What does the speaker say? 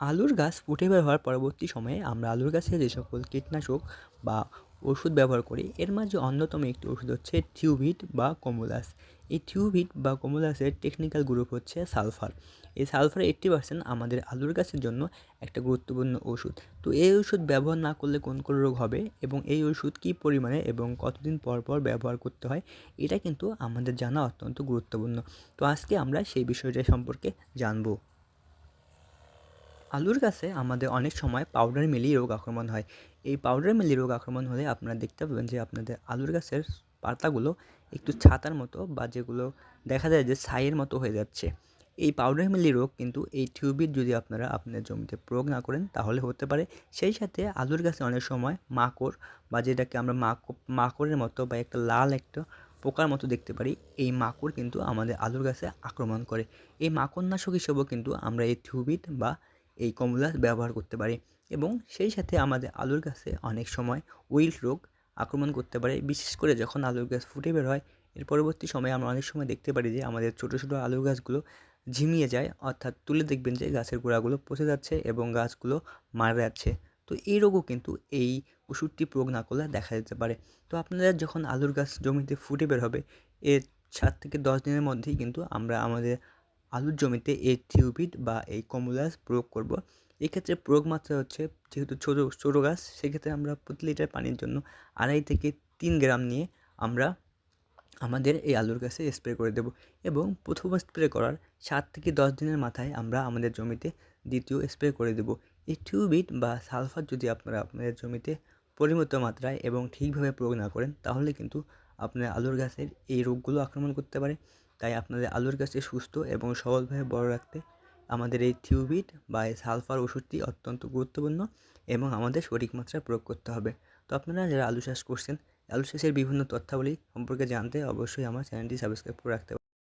আলুর গাছ ফুটে বের হওয়ার পরবর্তী সময়ে আমরা আলুর গাছে যে সকল কীটনাশক বা ওষুধ ব্যবহার করি, এর মাঝে অন্যতম একটি ওষুধ হচ্ছে থিউভিট বা কমোলাস। এই থিউভিট বা কমোলাসের টেকনিক্যাল গ্রুপ হচ্ছে সালফার। এই সালফার এইট্টি পার্সেন্ট আমাদের আলুর গাছের জন্য একটা গুরুত্বপূর্ণ ওষুধ। তো এই ওষুধ ব্যবহার না করলে কোন কোন রোগ হবে এবং এই ওষুধ কী পরিমাণে এবং কতদিন পর পর ব্যবহার করতে হয়, এটা কিন্তু আমাদের জানা অত্যন্ত গুরুত্বপূর্ণ। তো আজকে আমরা সেই বিষয়টা সম্পর্কে জানব। আলুর গাছে আমাদের অনেক সময় পাউডার মিলি রোগ আক্রমণ হয়। এই পাউডার মিলি রোগ আক্রমণ হলে আপনারা দেখতে পাবেন যে আপনাদের আলুর গাছের পাতাগুলো একটু ছাতার মতো বা যেগুলো দেখা যায় যে ছাইয়ের মতো হয়ে যাচ্ছে। এই পাউডার মিলি রোগ কিন্তু এই টিউবির যদি আপনারা আপনার জমিতে প্রয়োগ না করেন তাহলে হতে পারে। সেই সাথে আলুর গাছে অনেক সময় মাকড় বা যেটাকে আমরা মাকড় মাকড়ের মতো বা একটা লাল একটা পোকার মতো দেখতে পারি, এই মাকড় কিন্তু আমাদের আলুর গাছে আক্রমণ করে। এই মাকড়নাশক হিসেবেও কিন্তু আমরা এই টিউবিট বা এই কমলা ব্যবহার করতে পারি এবং সেই সাথে আমাদের আলুর গাছে অনেক সময় উইল্ট রোগ আক্রমণ করতে পারে। বিশেষ করে যখন আলুর গাছ ফুটে বের হয়, এর পরবর্তী সময়ে আমরা অনেক সময় দেখতে পারি যে আমাদের ছোটো ছোটো আলুর গাছগুলো ঝিমিয়ে যায়। অর্থাৎ তুলে দেখবেন যে গাছের গোড়াগুলো পচে যাচ্ছে এবং গাছগুলো মারা যাচ্ছে। তো এই রোগও কিন্তু এই ওষুধটি প্রয়োগ না করলে দেখা যেতে পারে। তো আপনাদের যখন আলুর গাছ জমিতে ফুটে বের হবে, এর সাত থেকে দশ দিনের মধ্যেই কিন্তু আমরা আমাদের আলুর জমিতে এই থিউবিট বা এই কমলাস প্রয়োগ করব। এক্ষেত্রে প্রয়োগ মাত্রা হচ্ছে যেহেতু ছোটো ছোটো গাছ, সেক্ষেত্রে আমরা প্রতি লিটার পানির জন্য আড়াই থেকে তিন গ্রাম নিয়ে আমরা আমাদের এই আলুর গাছে স্প্রে করে দেবো এবং প্রথম স্প্রে করার সাত থেকে দশ দিনের মাথায় আমরা আমাদের জমিতে দ্বিতীয় স্প্রে করে দেবো। এই টিউবিট বা সালফার যদি আপনারা আপনাদের জমিতে পরিমিত মাত্রায় এবং ঠিকভাবে প্রয়োগ না করেন, তাহলে কিন্তু আপনার আলুর গাছের এই রোগগুলো আক্রমণ করতে পারে। তাই আপনাদের আলুর গাছকে সুস্থ এবং সবলভাবে বড় রাখতে আমাদের এই থিউবিট বা এই সালফার ওষুধটি অত্যন্ত গুরুত্বপূর্ণ এবং আমাদের সঠিক মাত্রায় প্রয়োগ করতে হবে। তো আপনারা যারা আলু চাষ করছেন, আলু চাষের বিভিন্ন তথ্যাবলী সম্পর্কে জানতে অবশ্যই আমার চ্যানেলটি সাবস্ক্রাইব করে রাখতে